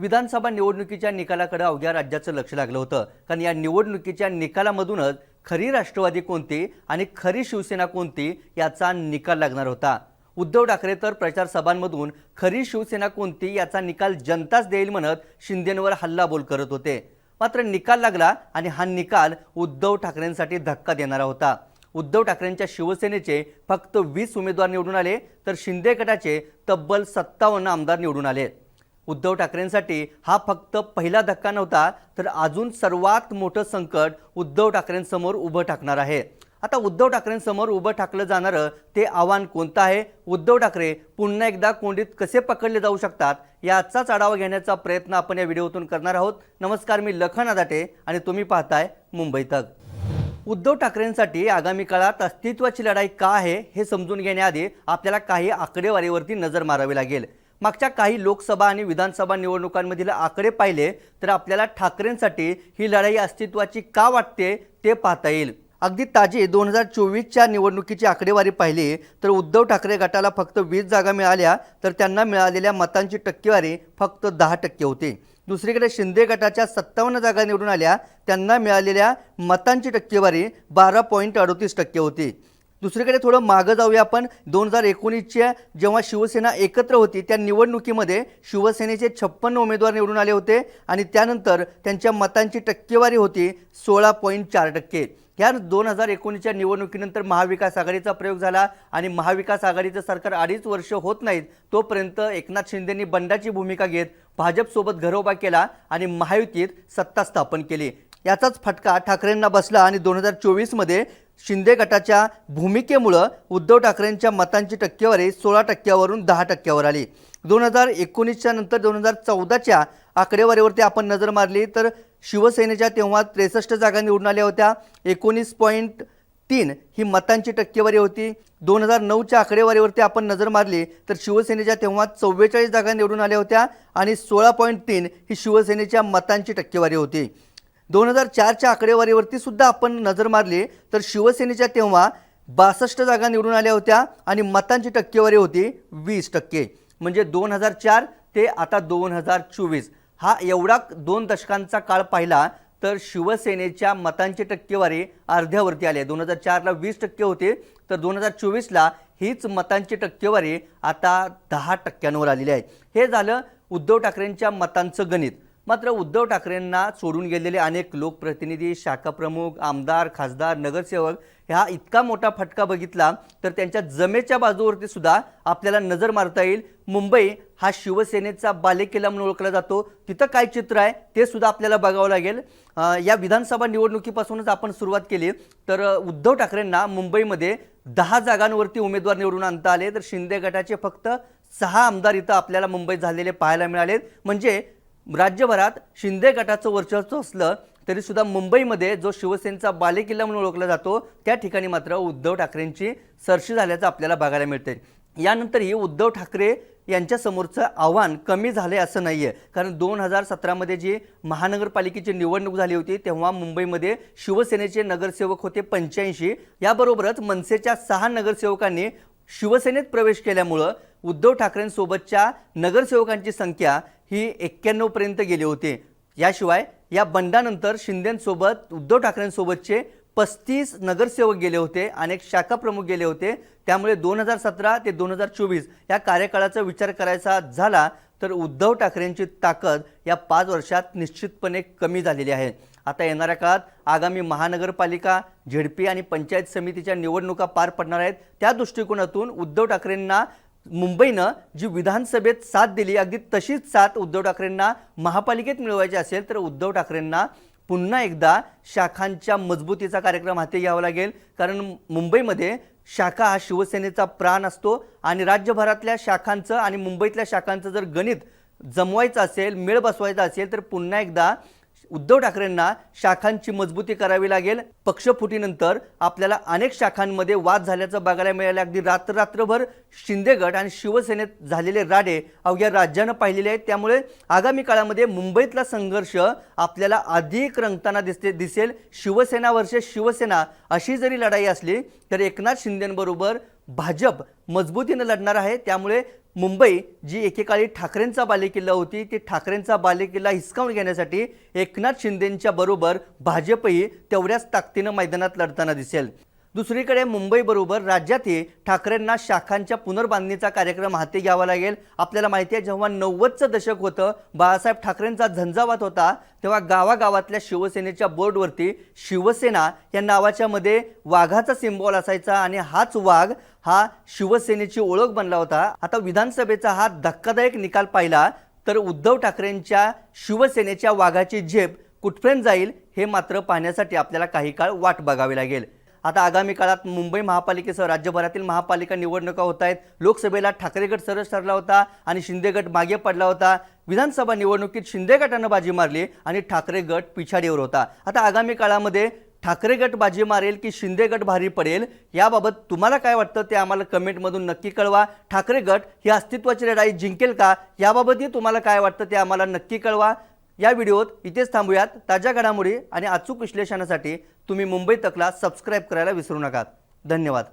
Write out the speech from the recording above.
विधानसभा निवडणुकीच्या निकालाकडे अवघ्या राज्याचं लक्ष लागलं होतं. कारण या निवडणुकीच्या निकालामधूनच खरी राष्ट्रवादी कोणती आणि खरी शिवसेना कोणती याचा निकाल लागणार होता. उद्धव ठाकरे तर प्रचार सभांमधून खरी शिवसेना कोणती याचा निकाल जनताच देईल म्हणत शिंदेंवर हल्लाबोल करत होते. मात्र निकाल लागला आणि हा निकाल उद्धव ठाकरेंसाठी धक्का देणारा होता. उद्धव ठाकरेंच्या शिवसेनेचे फक्त वीस उमेदवार निवडून आले तर शिंदे गटाचे तब्बल सत्तावन्न आमदार निवडून आले. उद्धव ठाकरेंसाठी हा फक्त पहिला धक्का नव्हता तर अजून सर्वात मोठं संकट उद्धव ठाकरेंसमोर उभं टाकणार आहे. आता उद्धव ठाकरेंसमोर उभं टाकलं जाणारं ते आव्हान कोणतं आहे? उद्धव ठाकरे पुन्हा एकदा कोंडीत कसे पकडले जाऊ शकतात? याचाच आढावा घेण्याचा प्रयत्न आपण या व्हिडिओतून करणार आहोत. नमस्कार मी लखन आदाटे आणि तुम्ही पाहताय मुंबई तक. उद्धव ठाकरेंसाठी आगामी काळात अस्तित्वाची लढाई का आहे हे समजून घेण्याआधी आपल्याला काही आकडेवारीवरती नजर मारावी लागेल. मागच्या काही लोकसभा आणि विधानसभा निवडणुकांमधील आकडे पाहिले तर आपल्याला ठाकरेंसाठी ही लढाई अस्तित्वाची का वाटते ते पाहता येईल. अगदी ताजी दोन हजार चोवीसच्या निवडणुकीची आकडेवारी पाहिली तर उद्धव ठाकरे गटाला फक्त वीस जागा मिळाल्या तर त्यांना मिळालेल्या मतांची टक्केवारी फक्त दहा टक्के होती. दुसरीकडे शिंदे गटाच्या सत्तावन्न जागा निवडून आल्या त्यांना मिळालेल्या मतांची टक्केवारी बारा पॉईंट अडतीस टक्के होती. दुसरीकडे थोडं मागं जाऊया आपण. दोन हजार एकोणीसच्या जेव्हा शिवसेना एकत्र होती त्या निवडणुकीमध्ये शिवसेनेचे छप्पन्न उमेदवार निवडून आले होते आणि त्यानंतर त्यांच्या मतांची टक्केवारी होती सोळा पॉईंट चार टक्के. ह्या दोन हजार एकोणीसच्या निवडणुकीनंतर महाविकास आघाडीचा प्रयोग झाला आणि महाविकास आघाडीचं सरकार अडीच वर्ष होत नाहीत तोपर्यंत एकनाथ शिंदेंनी बंडाची भूमिका घेत भाजपसोबत घरोबा केला आणि महायुतीत सत्ता स्थापन केली. याचाच फटका ठाकरेंना बसला आणि दोन हजार चोवीसमध्ये शिंदे गटाच्या भूमिकेमुळं उद्धव ठाकरेंच्या मतांची टक्केवारी सोळा टक्क्यावरून दहा टक्क्यावर आली. दोन हजार एकोणीसच्या नंतर दोन हजार चौदाच्या आकडेवारीवरती आपण नजर मारली तर शिवसेनेच्या तेव्हा त्रेसष्ट जागा निवडून आल्या होत्या. एकोणीस पॉईंट तीन ही मतांची टक्केवारी होती. दोन हजार नऊच्या आकडेवारीवरती आपण नजर मारली तर शिवसेनेच्या तेव्हा चव्वेचाळीस जागा निवडून आल्या होत्या आणि सोळा पॉईंट तीन ही शिवसेनेच्या मतांची टक्केवारी होती. दोन हजार चारच्या आकडेवारीवरती सुद्धा आपण नजर मारली तर शिवसेनेच्या तेव्हा बासष्ट जागा निवडून आल्या होत्या आणि मतांची टक्केवारी होती वीस टक्के. म्हणजे दोन हजार चार ते आता दोन हजार चोवीस. हा एवढा दोन दशकांचा काळ पाहिला तर शिवसेनेच्या मतांची टक्केवारी अर्ध्यावरती आली आहे. दोन हजार चारला वीस टक्के होते तर दोन हजार चोवीसला हीच मतांची टक्केवारी आता दहा टक्क्यांवर आलेली आहे. हे झालं उद्धव ठाकरेंच्या मतांचं गणित. मात्र उद्धव ठाकरेंना सोडून गेलेले अनेक लोकप्रतिनिधी शाखा प्रमुख आमदार खासदार नगरसेवक ह्या इतका मोठा फटका बघितला तर त्यांच्या जमेच्या बाजूवरती सुद्धा आपल्याला नजर मारता येईल. मुंबई हा शिवसेनेचा बालेकिल्ला म्हणून ओळखला जातो. तिथं काय चित्र आहे ते सुद्धा आपल्याला बघावं लागेल. या विधानसभा निवडणुकीपासूनच आपण सुरुवात केली. तर उद्धव ठाकरेंना मुंबईमध्ये दहा जागांवरती उमेदवार निवडून आणता आले. तर शिंदे गटाचे फक्त सहा आमदार इथं आपल्याला मुंबईत झालेले पाहायला मिळालेत. म्हणजे राज्यभरात शिंदे गटाचं वर्चस्व असलं तरीसुद्धा मुंबईमध्ये जो शिवसेनेचा बालेकिल्ला म्हणून ओळखला जातो त्या ठिकाणी मात्र उद्धव ठाकरेंची सरशी झाल्याचं आपल्याला बघायला मिळते यानंतरही उद्धव ठाकरे यांच्यासमोरचं आव्हान कमी झालं आहे असं नाही आहे कारण दोन हजार सतरामध्ये जी महानगरपालिकेची निवडणूक झाली होती तेव्हा मुंबईमध्ये शिवसेनेचे नगरसेवक होते पंच्याऐंशी. याबरोबरच मनसेच्या सहा नगरसेवकांनी शिवसेनेत प्रवेश केल्यामुळं उद्धव ठाकरेंसोबतच्या नगरसेवकांची संख्या ही एक्क्याण्णवपर्यंत गेले होते. याशिवाय या बंडानंतर शिंदेंसोबत उद्धव ठाकरेंसोबतचे पस्तीस नगरसेवक गेले होते अनेक शाखा प्रमुख गेले होते. त्यामुळे दोन हजार सतरा ते दोन हजार चोवीस या कार्यकाळाचा विचार करायचा झाला तर उद्धव ठाकरेंची ताकद या पाच वर्षात निश्चितपणे कमी झालेली आहे. आता येणाऱ्या काळात आगामी महानगरपालिका झेडपी आणि पंचायत समितीच्या निवडणुका पार पडणार आहेत. त्या दृष्टिकोनातून उद्धव ठाकरेंना मुंबईनं जी विधानसभेत साथ दिली अगदी तशीच साथ उद्धव ठाकरेंना महापालिकेत मिळवायची असेल तर उद्धव ठाकरेंना पुन्हा एकदा शाखांच्या मजबूतीचा कार्यक्रम हाती घ्यावा लागेल. कारण मुंबईमध्ये शाखा हा शिवसेनेचा प्राण असतो आणि राज्यभरातल्या शाखांचं आणि मुंबईतल्या शाखांचं जर गणित जमवायचं असेल मेळ बसवायचा असेल तर पुन्हा एकदा उद्धव ठाकरेंना शाखांची मजबूती करावी लागेल. पक्षफुटीनंतर आपल्याला अनेक शाखांमध्ये वाद झाल्याचं बघायला मिळालं. अगदी रात्र रात्रभर शिंदे गट आणि शिवसेनेत झालेले राडे अवघ्या राज्यानं पाहिलेले आहेत. त्यामुळे आगामी काळामध्ये मुंबईतला संघर्ष आपल्याला अधिक रंगताना दिसते दिसेल. शिवसेना वर्सेस शिवसेना अशी जरी लढाई असली तर एकनाथ शिंदेंबरोबर भाजप मजबूतीनं लढणार आहे. त्यामुळे मुंबई जी एकेकाळी ठाकरेंचा बालेकिल्ला होती ती ठाकरेंचा बालेकिल्ला हिसकावून घेण्यासाठी एकनाथ शिंदेंच्या बरोबर भाजपही तेवढ्याच ताकदीनं मैदानात लढताना दिसेल. दुसरीकडे मुंबईबरोबर राज्यातही ठाकरेंना शाखांच्या पुनर्बांधणीचा कार्यक्रम हाती घ्यावा लागेल. आपल्याला माहिती आहे जेव्हा नव्वदचं दशक होतं बाळासाहेब ठाकरेंचा झंझावात होता तेव्हा गावागावातल्या शिवसेनेच्या बोर्डवरती शिवसेना या नावाच्या मध्ये वाघाचा सिम्बॉल असायचा आणि हाच वाघ हा शिवसेनेची ओळख बनला होता. आता विधानसभेचा हा धक्कादायक निकाल पाहिला तर उद्धव ठाकरेंच्या शिवसेनेच्या वाघाची झेप कुठपर्यंत जाईल हे मात्र पाहण्यासाठी आपल्याला काही काळ वाट बघावी लागेल. आता आगामी काळात मुंबई महापालिकेसह राज्यभरातील महापालिका निवडणुका होत आहेत. लोकसभेला ठाकरे गट सरस ठरला होता आणि शिंदे गट मागे पडला होता. विधानसभा निवडणुकीत शिंदे गटानं बाजी मारली आणि ठाकरे गट पिछाडीवर होता. आता आगामी काळामध्ये ठाकरे गट बाजी मारेल की शिंदे गट भारी पडेल याबाबत तुम्हाला काय वाटतं ते आम्हाला कमेंटमधून नक्की कळवा. ठाकरे गट ही अस्तित्वाची लढाई जिंकेल का याबाबतही तुम्हाला काय वाटतं ते आम्हाला नक्की कळवा. या व्हिडिओत इथेच थांबूयात. ताज्या घडामोडी आणि अचूक विश्लेषणासाठी तुम्ही मुंबई तकला सबस्क्राईब करायला विसरू नका. धन्यवाद.